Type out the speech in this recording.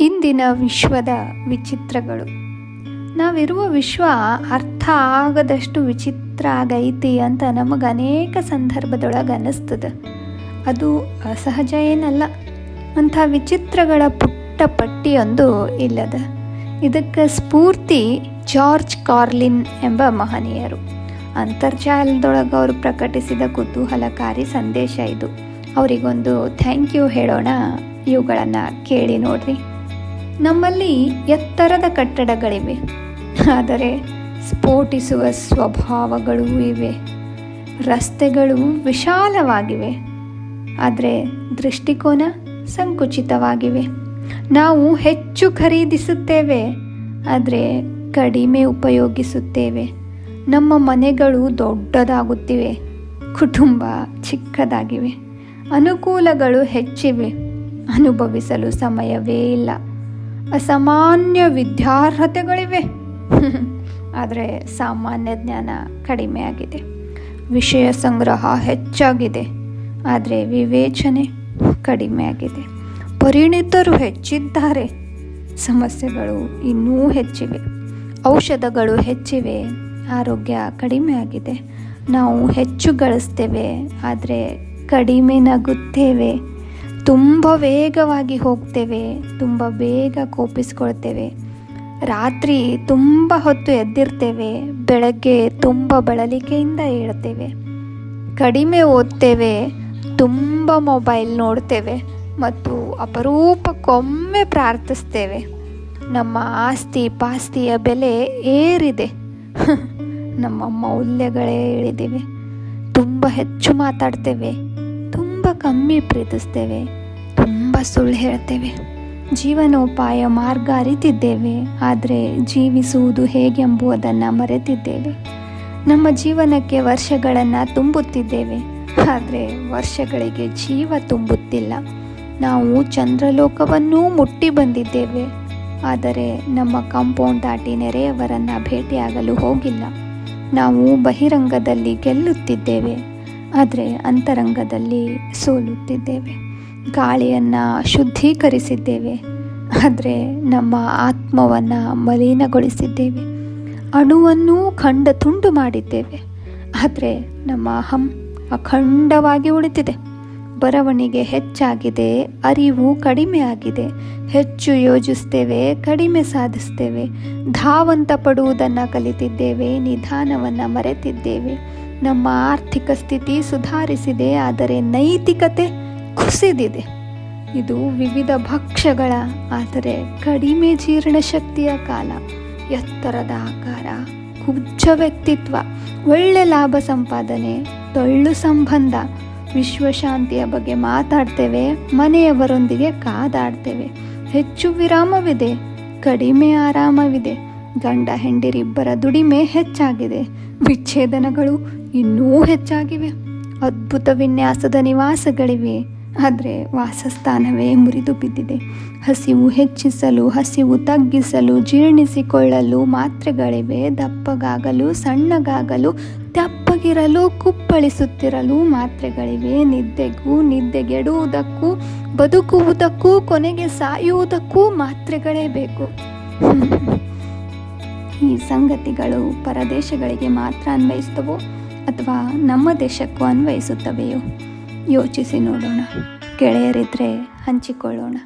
ಇಂದಿನ ವಿಶ್ವದ ವಿಚಿತ್ರಗಳು. ನಾವಿರುವ ವಿಶ್ವ ಅರ್ಥ ಆಗದಷ್ಟು ವಿಚಿತ್ರ ಆಗೈತಿ ಅಂತ ನಮಗೆ ಅನೇಕ ಸಂದರ್ಭದೊಳಗೆ ಅನ್ನಿಸ್ತದೆ. ಅದು ಅಸಹಜ ಏನಲ್ಲ. ಅಂಥ ವಿಚಿತ್ರಗಳ ಪುಟ್ಟ ಪಟ್ಟಿಯೊಂದು ಇಲ್ಲದ. ಇದಕ್ಕೆ ಸ್ಫೂರ್ತಿ ಜಾರ್ಜ್ ಕಾರ್ಲಿನ್ ಎಂಬ ಮಹನೀಯರು. ಅಂತರ್ಜಾಲದೊಳಗೆ ಅವರು ಪ್ರಕಟಿಸಿದ ಕುತೂಹಲಕಾರಿ ಸಂದೇಶ ಇದು. ಅವರಿಗೊಂದು ಥ್ಯಾಂಕ್ ಯು ಹೇಳೋಣ. ಇವುಗಳನ್ನು ಕೇಳಿ ನೋಡ್ರಿ. ನಮ್ಮಲ್ಲಿ ಎತ್ತರದ ಕಟ್ಟಡಗಳಿವೆ. ಆದರೆ ಸ್ಫೋಟಿಸುವ ಸ್ವಭಾವಗಳೂ ಇವೆ. ರಸ್ತೆಗಳು ವಿಶಾಲವಾಗಿವೆ. ಆದರೆ ದೃಷ್ಟಿಕೋನ ಸಂಕುಚಿತವಾಗಿವೆ. ನಾವು ಹೆಚ್ಚು ಖರೀದಿಸುತ್ತೇವೆ, ಆದರೆ ಕಡಿಮೆ ಉಪಯೋಗಿಸುತ್ತೇವೆ. ನಮ್ಮ ಮನೆಗಳು ದೊಡ್ಡದಾಗುತ್ತಿವೆ, ಕುಟುಂಬ ಚಿಕ್ಕದಾಗಿವೆ. ಅನುಕೂಲಗಳು ಹೆಚ್ಚಿವೆ. ಅನುಭವಿಸಲು ಸಮಯವೇ ಇಲ್ಲ. ಅಸಾಮಾನ್ಯ ವಿದ್ಯಾರ್ಹತೆಗಳಿವೆ. ಆದರೆ ಸಾಮಾನ್ಯ ಜ್ಞಾನ ಕಡಿಮೆ ಆಗಿದೆ. ವಿಷಯ ಸಂಗ್ರಹ ಹೆಚ್ಚಾಗಿದೆ. ಆದರೆ ವಿವೇಚನೆ ಕಡಿಮೆ ಆಗಿದೆ. ಪರಿಣಿತರು ಹೆಚ್ಚಿದ್ದಾರೆ. ಸಮಸ್ಯೆಗಳು ಇನ್ನೂ ಹೆಚ್ಚಿವೆ. ಔಷಧಗಳು ಹೆಚ್ಚಿವೆ. ಆರೋಗ್ಯ ಕಡಿಮೆ ಆಗಿದೆ. ನಾವು ಹೆಚ್ಚು ಗಳಿಸ್ತೇವೆ. ಆದರೆ ಕಡಿಮೆ ನಗುತ್ತೇವೆ. ತುಂಬ ವೇಗವಾಗಿ ಹೋಗ್ತೇವೆ, ತುಂಬ ಬೇಗ ಕೋಪಿಸ್ಕೊಳ್ತೇವೆ. ರಾತ್ರಿ ತುಂಬ ಹೊತ್ತು ಎದ್ದಿರ್ತೇವೆ, ಬೆಳಗ್ಗೆ ತುಂಬ ಬಳಲಿಕೆಯಿಂದ ಏಳ್ತೇವೆ ಕಡಿಮೆ ಓದ್ತೇವೆ, ತುಂಬ ಮೊಬೈಲ್ ನೋಡ್ತೇವೆ ಮತ್ತು ಅಪರೂಪಕ್ಕೊಮ್ಮೆ ಪ್ರಾರ್ಥಿಸ್ತೇವೆ. ನಮ್ಮ ಆಸ್ತಿ ಪಾಸ್ತಿಯ ಬೆಲೆ ಏರಿದೆ. ನಮ್ಮ ಮೌಲ್ಯಗಳೇ ಇಳಿದಿವೆ. ತುಂಬ ಹೆಚ್ಚು ಮಾತಾಡ್ತೇವೆ. ಕಮ್ಮಿ ಪ್ರೀತಿಸ್ತೇವೆ, ತುಂಬ ಸುಳ್ಳು ಹೇಳ್ತೇವೆ, ಜೀವನೋಪಾಯ ಮಾರ್ಗ ಅರಿತಿದ್ದೇವೆ, ಆದರೆ ಜೀವಿಸುವುದು ಹೇಗೆಂಬುದನ್ನು ಮರೆತಿದ್ದೇವೆ. ನಮ್ಮ ಜೀವನಕ್ಕೆ ವರ್ಷಗಳನ್ನು ತುಂಬುತ್ತಿದ್ದೇವೆ, ಆದರೆ ವರ್ಷಗಳಿಗೆ ಜೀವ ತುಂಬುತ್ತಿಲ್ಲ. ನಾವು ಚಂದ್ರಲೋಕವನ್ನೂ ಮುಟ್ಟಿ ಬಂದಿದ್ದೇವೆ, ಆದರೆ ನಮ್ಮ ಕಾಂಪೌಂಡ್ ದಾಟಿ ನೆರೆಯವರನ್ನು ಭೇಟಿಯಾಗಲು ಹೋಗಿಲ್ಲ. ನಾವು ಬಹಿರಂಗದಲ್ಲಿ ಗೆಲ್ಲುತ್ತಿದ್ದೇವೆ. ಆದರೆ ಅಂತರಂಗದಲ್ಲಿ ಸೋಲುತ್ತಿದ್ದೇವೆ. ಗಾಳಿಯನ್ನು ಶುದ್ಧೀಕರಿಸಿದ್ದೇವೆ. ಆದರೆ ನಮ್ಮ ಆತ್ಮವನ್ನು ಮಲೀನಗೊಳಿಸಿದ್ದೇವೆ. ಅಣುವನ್ನು ಖಂಡ ತುಂಡು ಮಾಡಿದ್ದೇವೆ. ಆದರೆ ನಮ್ಮ ಅಹಂ ಅಖಂಡವಾಗಿ ಉಳಿದಿದೆ. ಬರವಣಿಗೆ ಹೆಚ್ಚಾಗಿದೆ, ಅರಿವು ಕಡಿಮೆ ಆಗಿದೆ ಹೆಚ್ಚು ಯೋಜಿಸ್ತೇವೆ, ಕಡಿಮೆ ಸಾಧಿಸ್ತೇವೆ. ಧಾವಂತ ಪಡುವುದನ್ನು ಕಲಿತಿದ್ದೇವೆ, ನಿಧಾನವನ್ನು ಮರೆತಿದ್ದೇವೆ. ನಮ್ಮ ಆರ್ಥಿಕ ಸ್ಥಿತಿ ಸುಧಾರಿಸಿದೆ, ಆದರೆ ನೈತಿಕತೆ ಕುಸಿದಿದೆ. ಇದು ವಿವಿಧ ಭಕ್ಷ್ಯಗಳ, ಆದರೆ ಕಡಿಮೆ ಜೀರ್ಣಶಕ್ತಿಯ ಕಾಲ. ಎತ್ತರದ ಆಕಾರ, ಕುಬ್ಜ ವ್ಯಕ್ತಿತ್ವ, ಒಳ್ಳೆ ಲಾಭ ಸಂಪಾದನೆ ಟೊಳ್ಳು ಸಂಬಂಧ ವಿಶ್ವಶಾಂತಿಯ ಬಗ್ಗೆ ಮಾತಾಡ್ತೇವೆ, ಮನೆಯವರೊಂದಿಗೆ ಕಾದಾಡ್ತೇವೆ. ಹೆಚ್ಚು ವಿರಾಮವಿದೆ, ಕಡಿಮೆ ಆರಾಮವಿದೆ. ಗಂಡ ಹೆಂಡಿರಿಬ್ಬರ ದುಡಿಮೆ ಹೆಚ್ಚಾಗಿದೆ. ವಿಚ್ಛೇದನಗಳು ಇನ್ನೂ ಹೆಚ್ಚಾಗಿವೆ. ಅದ್ಭುತ ವಿನ್ಯಾಸದ ನಿವಾಸಗಳಿವೆ. ಆದರೆ ವಾಸಸ್ಥಾನವೇ ಮುರಿದು ಬಿದ್ದಿದೆ. ಹಸಿವು ಹೆಚ್ಚಿಸಲು, ಹಸಿವು ತಗ್ಗಿಸಲು, ಜೀರ್ಣಿಸಿಕೊಳ್ಳಲು ಮಾತ್ರೆಗಳಿವೆ. ದಪ್ಪಗಾಗಲು, ಸಣ್ಣಗಾಗಲು ದಪ್ಪಗಿರಲು, ಕುಪ್ಪಳಿಸುತ್ತಿರಲು ಮಾತ್ರೆಗಳಿವೆ. ನಿದ್ದೆಗೂ ನಿದ್ದೆಗೆಡುವುದಕ್ಕೂ, ಬದುಕುವುದಕ್ಕೂ, ಕೊನೆಗೆ ಸಾಯುವುದಕ್ಕೂ ಮಾತ್ರೆಗಳೇ ಬೇಕು. ಈ ಸಂಗತಿಗಳು ಪರದೇಶಗಳಿಗೆ ಮಾತ್ರ ಅನ್ವಯಿಸ್ತವೋ ಅಥವಾ ನಮ್ಮ ದೇಶಕ್ಕೂ ಅನ್ವಯಿಸುತ್ತವೆಯೋ? ಯೋಚಿಸಿ ನೋಡೋಣ. ಗೆಳೆಯರಿದ್ದರೆ ಹಂಚಿಕೊಳ್ಳೋಣ.